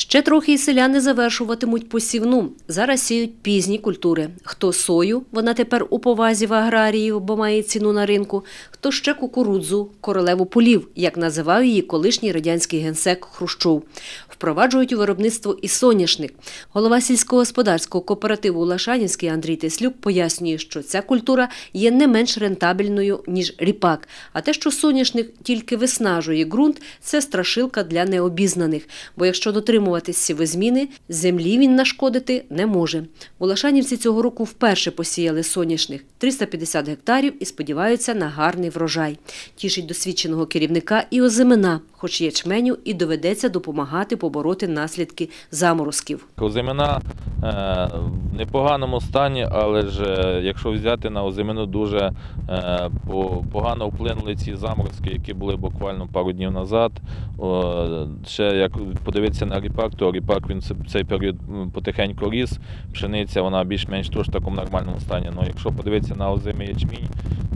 Ще трохи і селяни завершуватимуть посівну. Зараз сіють пізні культури. Хто сою, вона тепер у повазі в аграріїв, бо має ціну на ринку, хто ще кукурудзу, королеву полів, як називав її колишній радянський генсек Хрущов. Впроваджують у виробництво і соняшник. Голова сільськогосподарського кооперативу Лашанівський Андрій Теслюк пояснює, що ця культура є не менш рентабельною, ніж ріпак. А те, що соняшник тільки виснажує ґрунт, це страшилка для необізнаних. Бо якщо дотримуватись сівозміни, землі він нашкодити не може. У Лашанівці цього року вперше посіяли соняшник 350 гектарів і сподіваються на гарний врожай. Тішить досвідченого керівника і озимина, хоч ячменю і доведеться допомагати побороти наслідки заморозків. Озимина е, в непоганому стані, але ж е, якщо взяти на озимину, дуже е, погано вплинули ці заморозки, які були буквально пару днів назад. Ще як подивитися на ріпак, то ріпак він цей період потихеньку ріс. Пшениця вона більш-менш теж в такому нормальному стані. Ну, якщо подивитися на озимий ячмінь,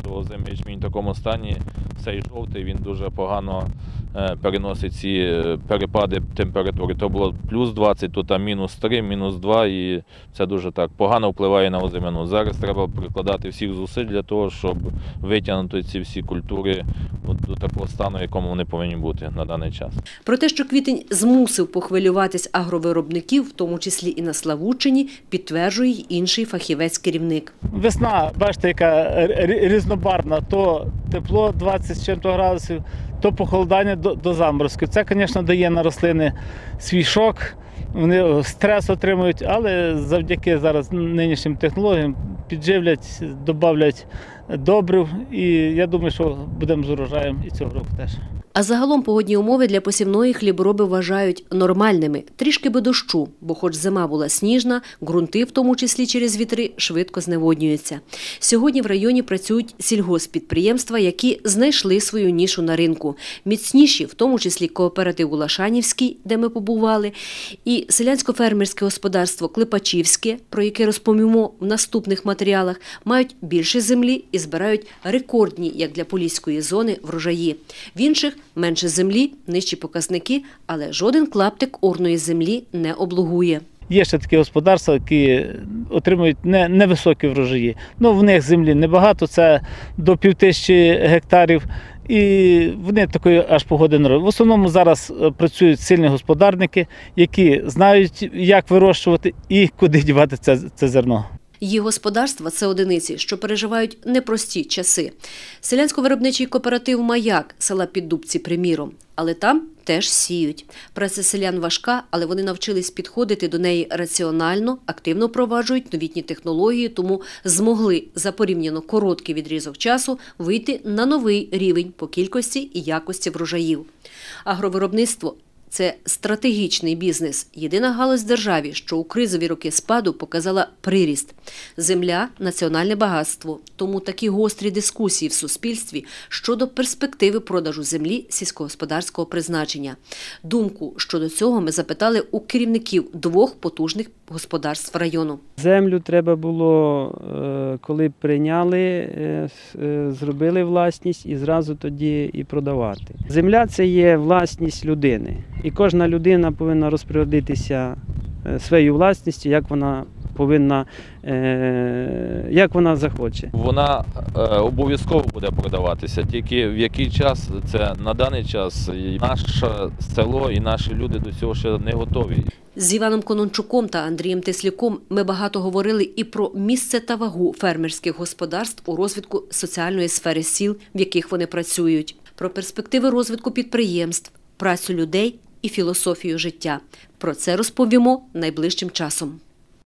то озимий ячмінь в такому стані, цей жовтий, він дуже погано е, переносить ці е, перепади температури. То було плюс 20, то там мінус 3, мінус 2, і це дуже так погано впливає на озимину. Зараз треба прикладати всіх зусиль для того, щоб витягнути ці всі культури до такого стану, в якому вони повинні бути на даний час. Про те, що квітень змусив похвилюватись агровиробників, в тому числі і на Славутчині, підтверджує й інший фахівець-керівник. Весна, бачите, яка різнобарвна, то тепло 20 з чим-то градусів, то похолодання до, до заморозків. Це, звісно, дає на рослини свій шок. Вони стрес отримують, але завдяки зараз нинішнім технологіям підживлять, додавлять добрив. І я думаю, що будемо з урожаєм і цього року теж. А загалом погодні умови для посівної хлібороби вважають нормальними. Трішки би дощу, бо хоч зима була сніжна, ґрунти, в тому числі через вітри, швидко зневоднюються. Сьогодні в районі працюють сільгоспідприємства, які знайшли свою нішу на ринку. Міцніші, в тому числі кооператив Улашанівський, де ми побували, і селянсько-фермерське господарство Клепачівське, про яке розповімо в наступних матеріалах, мають більше землі і збирають рекордні, як для поліської зони, врожаї. В інших менше землі, нижчі показники, але жоден клаптик орної землі не облугує. Є ще такі господарства, які отримують не, невисокі врожаї. Ну, в них землі небагато, це до півтисячі гектарів. І вони такої аж погоди не роблять. В основному зараз е, працюють сильні господарники, які знають, як вирощувати і куди дівати це, це зерно. Її господарства це одиниці, що переживають непрості часи. Селянсько-виробничий кооператив Маяк села Піддубці, приміром, але там теж сіють. Праця селян важка, але вони навчились підходити до неї раціонально, активно впроваджують новітні технології, тому змогли за порівняно короткий відрізок часу вийти на новий рівень по кількості і якості врожаїв. Агровиробництво це стратегічний бізнес. Єдина галузь державі, що у кризові роки спаду показала приріст. Земля національне багатство. Тому такі гострі дискусії в суспільстві щодо перспективи продажу землі сільськогосподарського призначення. Думку щодо цього ми запитали у керівників двох потужних господарств району. Землю треба було, е, коли прийняли, е, е, зробили власність і зразу тоді і продавати. Земля це є власність людини. І кожна людина повинна розпорядитися е, своєю власністю, як вона повинна, е, як вона захоче. Вона е, обов'язково буде продаватися. Тільки в який час це на даний час наше село і наші люди до цього ще не готові. З Іваном Конончуком та Андрієм Теслюком ми багато говорили і про місце та вагу фермерських господарств у розвитку соціальної сфери сіл, в яких вони працюють, про перспективи розвитку підприємств, працю людей і філософію життя. Про це розповімо найближчим часом.